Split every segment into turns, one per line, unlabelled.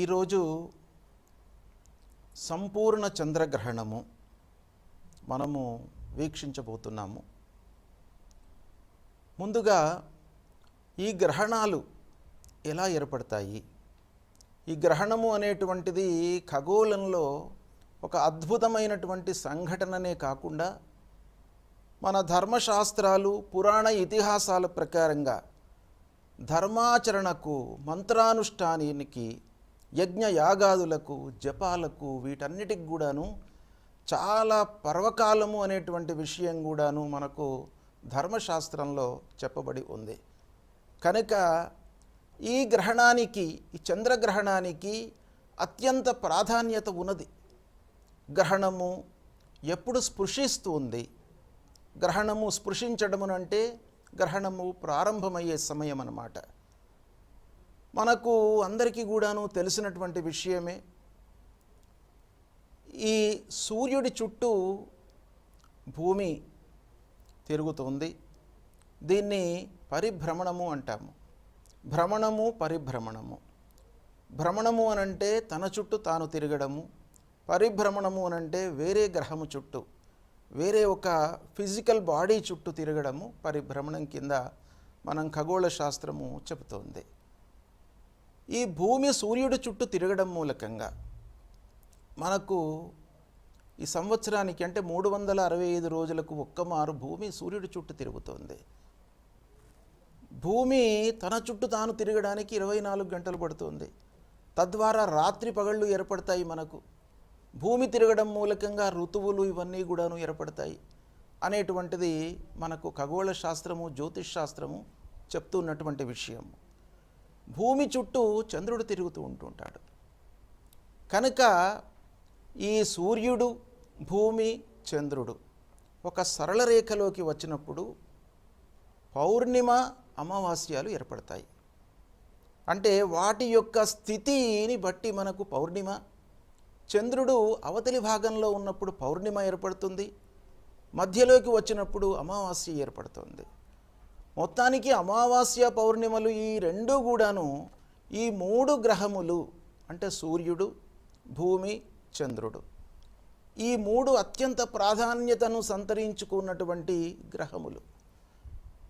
ఈరోజు సంపూర్ణ చంద్రగ్రహణము మనము వీక్షించబోతున్నాము. ముందుగా ఈ గ్రహణాలు ఎలా ఏర్పడతాయి? ఈ గ్రహణము అనేటువంటిది ఖగోళంలో ఒక అద్భుతమైనటువంటి సంఘటననే కాకుండా మన ధర్మశాస్త్రాలు పురాణ ఇతిహాసాల ప్రకారంగా ధర్మాచరణకు మంత్రానుష్ఠానానికి యజ్ఞ యాగాదులకు జపాలకు వీటన్నిటికి కూడాను చాలా పర్వకాలము అనేటువంటి విషయం కూడాను మనకు ధర్మశాస్త్రంలో చెప్పబడి ఉంది. కనుక ఈ గ్రహణానికి ఈ చంద్రగ్రహణానికి అత్యంత ప్రాధాన్యత ఉన్నది. గ్రహణము ఎప్పుడు స్పృశిస్తుంది గ్రహణము స్పృశించడమునంటే గ్రహణము ప్రారంభమయ్యే సమయం అన్నమాట మనకు అందరికీ కూడాను తెలిసినటువంటి విషయమే. ఈ సూర్యుడి చుట్టూ భూమి తిరుగుతుంది. దీన్ని పరిభ్రమణము అంటాము. భ్రమణము పరిభ్రమణము. భ్రమణము అనంటే తన చుట్టూ తాను తిరగడము. పరిభ్రమణము అనంటే వేరే గ్రహము చుట్టూ వేరే ఒక ఫిజికల్ బాడీ చుట్టూ తిరగడము పరిభ్రమణం కింద మనం ఖగోళ శాస్త్రము చెబుతోంది. ఈ భూమి సూర్యుడి చుట్టూ తిరగడం మూలకంగా మనకు ఈ సంవత్సరానికి అంటే మూడు వందల అరవై ఐదు రోజులకు ఒక్కమారు భూమి సూర్యుడి చుట్టూ తిరుగుతోంది. భూమి తన చుట్టూ తాను తిరగడానికి ఇరవై నాలుగు గంటలు పడుతుంది. తద్వారా రాత్రి పగళ్ళు ఏర్పడతాయి మనకు. భూమి తిరగడం మూలకంగా ఋతువులు ఇవన్నీ కూడాను ఏర్పడతాయి అనేటువంటిది మనకు ఖగోళ శాస్త్రము జ్యోతిష్ శాస్త్రము చెప్తున్నటువంటి విషయం భూమి చుట్టూ చంద్రుడు తిరుగుతూ ఉంటుంటాడు కనుక ఈ సూర్యుడు భూమి చంద్రుడు ఒక సరళ రేఖలోకి వచ్చినప్పుడు పౌర్ణిమ అమావాస్యాలు ఏర్పడతాయి. అంటే వాటి యొక్క స్థితిని బట్టి మనకు పౌర్ణిమ చంద్రుడు అవతలి భాగంలో ఉన్నప్పుడు పౌర్ణిమ ఏర్పడుతుంది మధ్యలోకి వచ్చినప్పుడు అమావాస్య ఏర్పడుతుంది. మొత్తానికి అమావాస్య పౌర్ణిమలు ఈ రెండు కూడాను ఈ మూడు గ్రహములు అంటే సూర్యుడు భూమి చంద్రుడు. ఈ మూడు అత్యంత ప్రాధాన్యతను సంతరించుకున్నటువంటి గ్రహములు.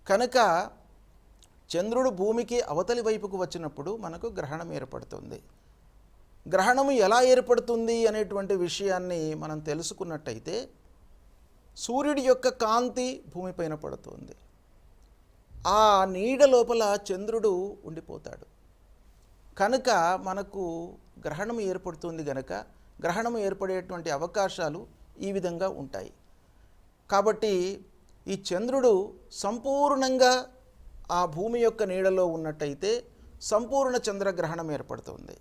కనుక చంద్రుడు భూమికి అవతలి వైపుకు వచ్చినప్పుడు మనకు గ్రహణం ఏర్పడుతుంది. గ్రహణము ఎలా ఏర్పడుతుంది అనేటువంటి విషయాన్ని మనం తెలుసుకున్నట్టయితే సూర్యుడి యొక్క కాంతి భూమిపైన పడుతుంది. ఆ నీడ లోపల చంద్రుడు ఉండిపోతాడు. కనుక మనకు గ్రహణం ఏర్పడుతుంది గనక గ్రహణం ఏర్పడేటువంటి అవకాశాలు ఈ విధంగా ఉంటాయి. కాబట్టి ఈ చంద్రుడు సంపూర్ణంగా ఆ భూమి యొక్క నీడలో ఉన్నట్టయితే సంపూర్ణ చంద్రగ్రహణం ఏర్పడుతుంది.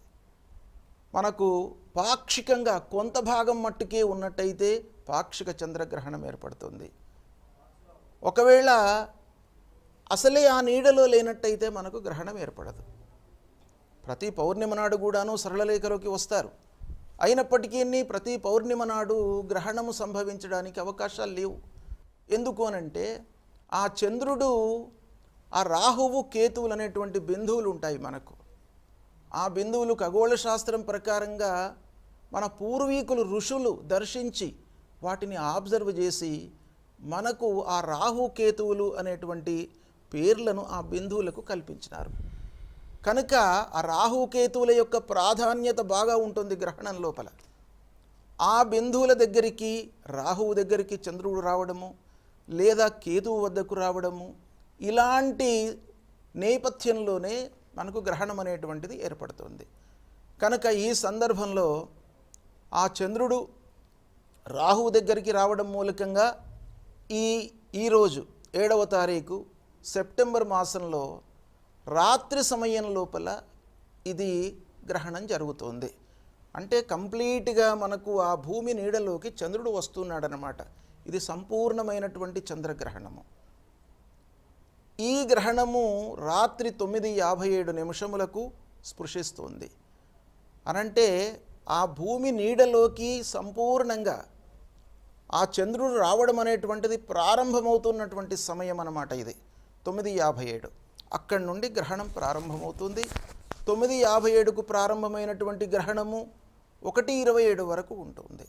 మనకు పాక్షికంగా కొంత భాగం మట్టుకే ఉన్నట్టయితే పాక్షిక చంద్రగ్రహణం ఏర్పడుతుంది. ఒకవేళ అసలే ఆ నీడలో లేనట్టయితే మనకు గ్రహణం ఏర్పడదు. ప్రతి పౌర్ణిమ నాడు కూడాను సరళలేఖలోకి వస్తారు. అయినప్పటికీ ప్రతి పౌర్ణిమ నాడు గ్రహణము సంభవించడానికి అవకాశాలు లేవు. ఎందుకు అనంటే ఆ చంద్రుడు ఆ రాహువు కేతువులు అనేటువంటి బిందువులు ఉంటాయి మనకు. ఆ బిందువులు ఖగోళ శాస్త్రం ప్రకారంగా మన పూర్వీకులు ఋషులు దర్శించి వాటిని ఆబ్జర్వ్ చేసి మనకు ఆ రాహు కేతువులు అనేటువంటి పేర్లను ఆ బిందువులకు కల్పించినారు. కనుక ఆ రాహుకేతువుల యొక్క ప్రాధాన్యత బాగా ఉంటుంది గ్రహణం లోపల. ఆ బిందువుల దగ్గరికి రాహువు దగ్గరికి చంద్రుడు రావడము లేదా కేతువు వద్దకు రావడము ఇలాంటి నేపథ్యంలోనే మనకు గ్రహణం అనేటువంటిది ఏర్పడుతుంది. కనుక ఈ సందర్భంలో ఆ చంద్రుడు రాహువు దగ్గరికి రావడం మూలకంగా ఈ ఈరోజు ఏడవ తారీఖు సెప్టెంబర్ మాసంలో రాత్రి సమయం లోపల ఇది గ్రహణం జరుగుతోంది. అంటే కంప్లీట్గా మనకు ఆ భూమి నీడలోకి చంద్రుడు వస్తున్నాడనమాట ఇది సంపూర్ణమైనటువంటి చంద్రగ్రహణము. ఈ గ్రహణము రాత్రి తొమ్మిది యాభై ఏడు నిమిషములకు స్పృశిస్తుంది. అనంటే ఆ భూమి నీడలోకి సంపూర్ణంగా ఆ చంద్రుడు రావడం అనేటువంటిది ప్రారంభమవుతున్నటువంటి సమయం అన్నమాట ఇది. తొమ్మిది యాభై ఏడు. అక్కడి నుండి గ్రహణం ప్రారంభమవుతుంది. తొమ్మిది యాభై ఏడుకు ప్రారంభమైనటువంటి గ్రహణము ఒకటి ఇరవై ఏడు వరకు ఉంటుంది.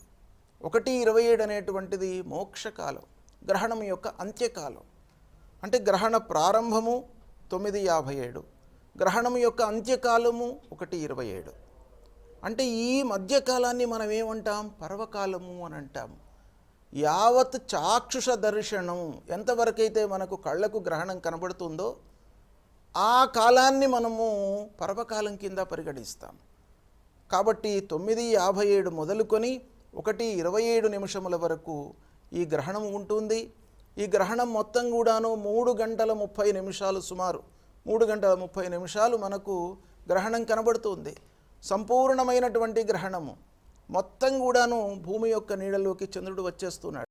ఒకటి ఇరవై ఏడు అనేటువంటిది మోక్షకాలం గ్రహణం యొక్క అంత్యకాలం. అంటే గ్రహణ ప్రారంభము తొమ్మిది యాభై ఏడు గ్రహణం యొక్క అంత్యకాలము ఒకటి ఇరవై ఏడు. అంటే ఈ మధ్యకాలాన్ని మనం ఏమంటాం పర్వకాలము అని అంటాము. యావత్ చాక్షుష దర్శనం ఎంతవరకైతే మనకు కళ్ళకు గ్రహణం కనబడుతుందో ఆ కాలాన్ని మనము పర్వకాలం కింద పరిగణిస్తాం. కాబట్టి తొమ్మిది యాభై ఏడు మొదలుకొని ఒకటి ఇరవై ఏడు నిమిషముల వరకు ఈ గ్రహణం ఉంటుంది. ఈ గ్రహణం మొత్తం కూడాను మూడు గంటల ముప్పై నిమిషాలు సుమారు. మూడు గంటల ముప్పై నిమిషాలు మనకు గ్రహణం కనబడుతుంది. సంపూర్ణమైనటువంటి గ్రహణము. మొత్తం కూడాను భూమి యొక్క నీడలోకి చంద్రుడు వచ్చేస్తున్నాడు.